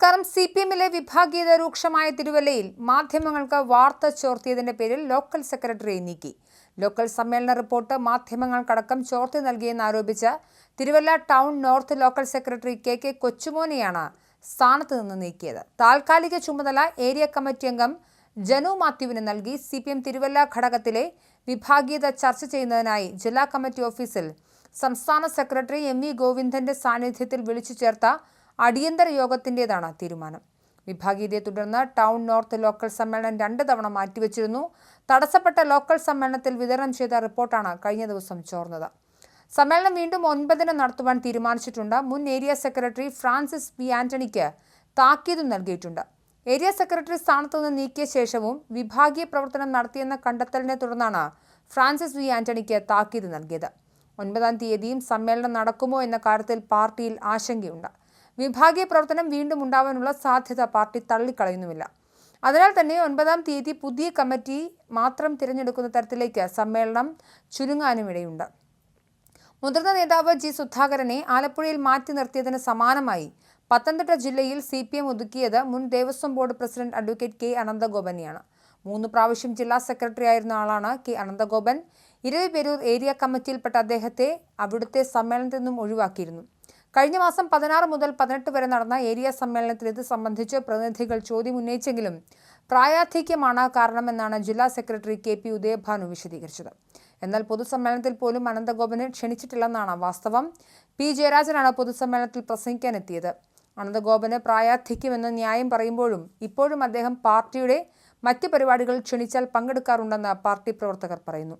നമസ്കാരം. C P എമ്മിലെ വിഭാഗീയത രൂക്ഷമായ തിരുവല്ലയിൽ മാധ്യമങ്ങൾക്ക് വാർത്ത ചോർത്തിയതിന്റെ പേരിൽ ലോക്കൽ സെക്രട്ടറി നീക്കി. ലോക്കൽ സമ്മേളന റിപ്പോർട്ട് മാധ്യമങ്ങൾക്കടക്കം ചോർത്തി നൽകിയെന്നാരോപിച്ച് Thiruvalla town north local secretary K K കൊച്ചുമോനെയാണ് സ്ഥാനത്ത് നിന്ന് നീക്കിയത്. താൽക്കാലിക ചുമതല ഏരിയ കമ്മിറ്റി അംഗം ജനു മാത്യുവിന് നൽകി. സി പി എം തിരുവല്ല ഘടകത്തിലെ വിഭാഗീയത ചർച്ച ചെയ്യുന്നതിനായി ജില്ലാ കമ്മിറ്റി ഓഫീസിൽ സംസ്ഥാന സെക്രട്ടറി എം വി ഗോവിന്ദന്റെ സാന്നിധ്യത്തിൽ വിളിച്ചു ചേർത്ത അടിയന്തര യോഗത്തിന്റെതാണ് തീരുമാനം. വിഭാഗീയതയെ തുടർന്ന് ടൗൺ നോർത്ത് ലോക്കൽ സമ്മേളനം രണ്ട് തവണ മാറ്റിവെച്ചിരുന്നു. തടസ്സപ്പെട്ട ലോക്കൽ സമ്മേളനത്തിൽ വിതരണം ചെയ്ത റിപ്പോർട്ടാണ് കഴിഞ്ഞ ദിവസം ചോർന്നത്. സമ്മേളനം വീണ്ടും ഒൻപതിന് നടത്തുവാൻ തീരുമാനിച്ചിട്ടുണ്ട്. മുൻ ഏരിയ സെക്രട്ടറി ഫ്രാൻസിസ് പി ആന്റണിക്ക് താക്കീതും നൽകിയിട്ടുണ്ട്. ഏരിയ സെക്രട്ടറി സ്ഥാനത്തു നിന്ന് നീക്കിയ ശേഷവും വിഭാഗീയ പ്രവർത്തനം നടത്തിയെന്ന കണ്ടെത്തലിനെ തുടർന്നാണ് ഫ്രാൻസിസ് വി ആന്റണിക്ക് താക്കീത് നൽകിയത്. ഒൻപതാം തീയതിയും സമ്മേളനം നടക്കുമോ എന്ന കാര്യത്തിൽ പാർട്ടിയിൽ ആശങ്കയുണ്ട്. വിഭാഗീയ പ്രവർത്തനം വീണ്ടും ഉണ്ടാവാനുള്ള സാധ്യത പാർട്ടി തള്ളിക്കളയുന്നുമില്ല. അതിനാൽ തന്നെ ഒൻപതാം തീയതി പുതിയ കമ്മിറ്റി മാത്രം തിരഞ്ഞെടുക്കുന്ന തരത്തിലേക്ക് സമ്മേളനം ചുരുങ്ങാനുമിടയുണ്ട്. മുതിർന്ന നേതാവ് ജി സുധാകരനെ ആലപ്പുഴയിൽ മാറ്റി നിർത്തിയതിന് സമാനമായി പത്തനംതിട്ട ജില്ലയിൽ സി പി എം ഒതുക്കിയത് മുൻ Devaswom board president advocate K അനന്തഗോപനെയാണ്. മൂന്ന് പ്രാവശ്യം ജില്ലാ സെക്രട്ടറി ആയിരുന്ന ആളാണ് കെ അനന്തഗോപൻ. ഇരവിപേരൂർ ഏരിയ കമ്മിറ്റിയിൽപ്പെട്ട അദ്ദേഹത്തെ അവിടുത്തെ സമ്മേളനത്തിൽ നിന്നും ഒഴിവാക്കിയിരുന്നു. കഴിഞ്ഞ മാസം പതിനാറ് മുതൽ പതിനെട്ട് വരെ നടന്ന ഏരിയ സമ്മേളനത്തിൽ ഇത് സംബന്ധിച്ച് പ്രതിനിധികൾ ചോദ്യം ഉന്നയിച്ചെങ്കിലും പ്രായാധിക്യമാണ് കാരണമെന്നാണ് ജില്ലാ സെക്രട്ടറി കെ പി ഉദയഭാനു വിശദീകരിച്ചത്. എന്നാൽ പൊതുസമ്മേളനത്തിൽ പോലും അനന്തഗോപനെ ക്ഷണിച്ചിട്ടില്ലെന്നാണ് വാസ്തവം. പി ജയരാജനാണ് പൊതുസമ്മേളനത്തിൽ പ്രസംഗിക്കാനെത്തിയത്. അനന്തഗോപന് പ്രായാധിക്യമെന്ന് ന്യായം പറയുമ്പോഴും ഇപ്പോഴും അദ്ദേഹം പാർട്ടിയുടെ മറ്റ് പരിപാടികൾ ക്ഷണിച്ചാൽ പങ്കെടുക്കാറുണ്ടെന്ന് പാർട്ടി പ്രവർത്തകർ പറയുന്നു.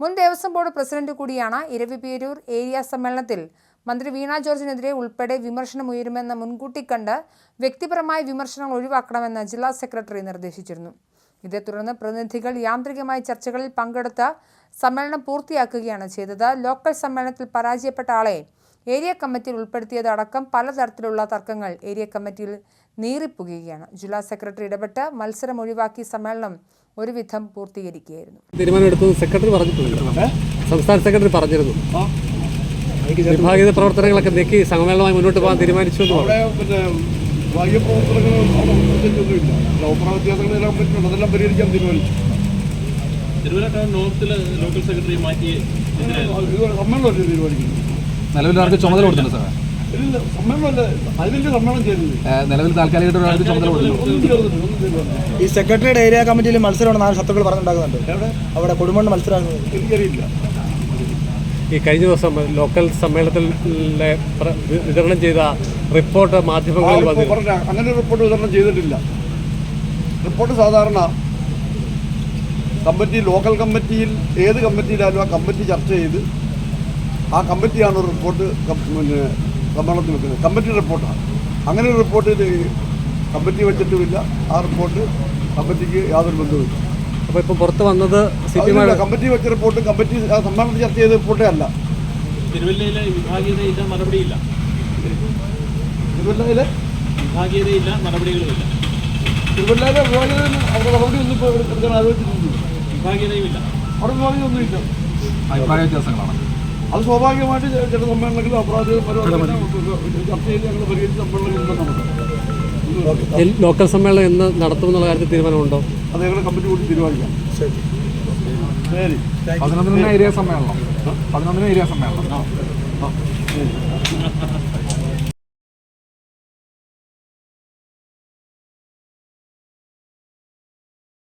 മുൻ ദേവസ്വം ബോർഡ് പ്രസിഡന്റ് കൂടിയാണ് ഇരവിപേരൂർ ഏരിയ സമ്മേളനത്തിൽ മന്ത്രി വീണ ജോർജിനെതിരെ ഉൾപ്പെടെ വിമർശനമുയരുമെന്ന് മുൻകൂട്ടി കണ്ട് വ്യക്തിപരമായ വിമർശനങ്ങൾ ഒഴിവാക്കണമെന്ന് ജില്ലാ സെക്രട്ടറി നിർദ്ദേശിച്ചിരുന്നു. ഇതേ തുടർന്ന് പ്രതിനിധികൾ യാന്ത്രികമായ ചർച്ചകളിൽ പങ്കെടുത്ത് സമ്മേളനം പൂർത്തിയാക്കുകയാണ് ചെയ്തത്. ലോക്കൽ സമ്മേളനത്തിൽ പരാജയപ്പെട്ട ആളെ ഏരിയ കമ്മിറ്റിയിൽ ഉൾപ്പെടുത്തിയതടക്കം പലതരത്തിലുള്ള തർക്കങ്ങൾ ഏരിയ കമ്മിറ്റിയിൽ നീറിപ്പുകയാണ്. ജില്ലാ സെക്രട്ടറി ഇടപെട്ട് മത്സരം ഒഴിവാക്കി സമ്മേളനം ഒരുവിധം പൂർത്തീകരിക്കുകയായിരുന്നു. തീരുമാനമെടുത്തത് സെക്രട്ടറി പറഞ്ഞിട്ടുണ്ട്. സംസ്ഥാന സെക്രട്ടറി പറഞ്ഞിരുന്നു. വിഭാഗീയ പ്രവർത്തനങ്ങളൊക്കെ നീക്കി സമ്മേളനമായി മുന്നോട്ട് പോകാൻ തീരുമാനിച്ചു പിന്നെ പ്രത്യേകിച്ചൊന്നുമില്ല. അഭിപ്രായ പറ്റുന്നുണ്ട്. അതെല്ലാം പരിഹരിക്കാൻ തീരുമാനിച്ചു. സമ്മേളനമല്ലേ തീരുമാനിക്കുന്നത്? നിലവിൽ ആർക്ക് ചുമതല കൊടുത്തിട്ടുണ്ട് സാറേ. ഏഹ് നിലവിൽ താൽക്കാലികമായിട്ട് ചുമതല തീരുമാനിച്ചില്ല ഈ സെക്രട്ടറിയുടെ ഏരിയ കമ്മിറ്റിയിൽ മത്സരമാണ് നാല് ശത്രുക്കൾ പറഞ്ഞിട്ടുണ്ടാകുന്നുണ്ട്. അവിടെ കൊടുമണ്ണ് മത്സരമാണ് എനിക്കറിയില്ല. ഈ കഴിഞ്ഞ ദിവസം ലോക്കൽ സമ്മേളനത്തിൽ വിതരണം ചെയ്ത റിപ്പോർട്ട് മാധ്യമങ്ങളിൽ അങ്ങനെ ഒരു റിപ്പോർട്ട് വിതരണം ചെയ്തിട്ടില്ല. റിപ്പോർട്ട് സാധാരണ കമ്മിറ്റി ലോക്കൽ കമ്മിറ്റിയിൽ ഏത് കമ്മിറ്റിയിലായാലും ആ കമ്മിറ്റി ചർച്ച ചെയ്ത് ആ കമ്മിറ്റിയാണ് ഒരു റിപ്പോർട്ട് പിന്നെ സമ്മേളനത്തിൽ വെക്കുന്നത്. കമ്മിറ്റി റിപ്പോർട്ടാണ്. അങ്ങനെ ഒരു റിപ്പോർട്ട് കമ്മിറ്റി വെച്ചിട്ടുമില്ല. ആ റിപ്പോർട്ട് കമ്മിറ്റിക്ക് യാതൊരു ബന്ധവുമില്ല. അപ്പോൾ ഇപ്പോൾ പുറത്ത് വന്നത് സി പി അതില്ല, കമ്മിറ്റി വെച്ച റിപ്പോർട്ട് കമ്മിറ്റി ആ ചർച്ച ചെയ്ത റിപ്പോർട്ടേ അല്ല. തിരുവല്ലയിലെ വിഭാഗീയതയില്ല നടപടിയില്ല തിരുവല്ലയിലെ? വിഭാഗീയതയില്ല നടപടികളുമില്ല തിരുവല്ലയിലെ വിഭാഗീയതയിൽ അവിടെ നടപടി ഒന്നും ഇപ്പോൾ എടുക്കാൻ ആലോചിച്ചിട്ടില്ല. വിഭാഗീയതയുമില്ല. അവിടെ വിഭാഗീയതൊന്നുമില്ല അഭിപ്രായ വ്യത്യാസങ്ങളാണ്. അത് സ്വാഭാവികമായിട്ട് ചില സമ്മേളനങ്ങളിൽ അപരാധ ചർച്ച ചെയ്ത് ഞങ്ങൾ പരിഹരിച്ച സമ്മേളനങ്ങളുണ്ട് നമുക്ക് ലോക്കൽ സമ്മേളനം എന്ന് നടത്തുമെന്നുള്ള കാര്യത്തിൽ തീരുമാനമുണ്ടോ? അത് ഞങ്ങൾ കമ്മിറ്റി കൂടി തീരുമാനിക്കാം. ശരി. പതിനൊന്നിന് ഏരിയ സമ്മേളനം. പതിനൊന്നിന് ഏരിയ സമ്മേളനം. ആ. ശരി.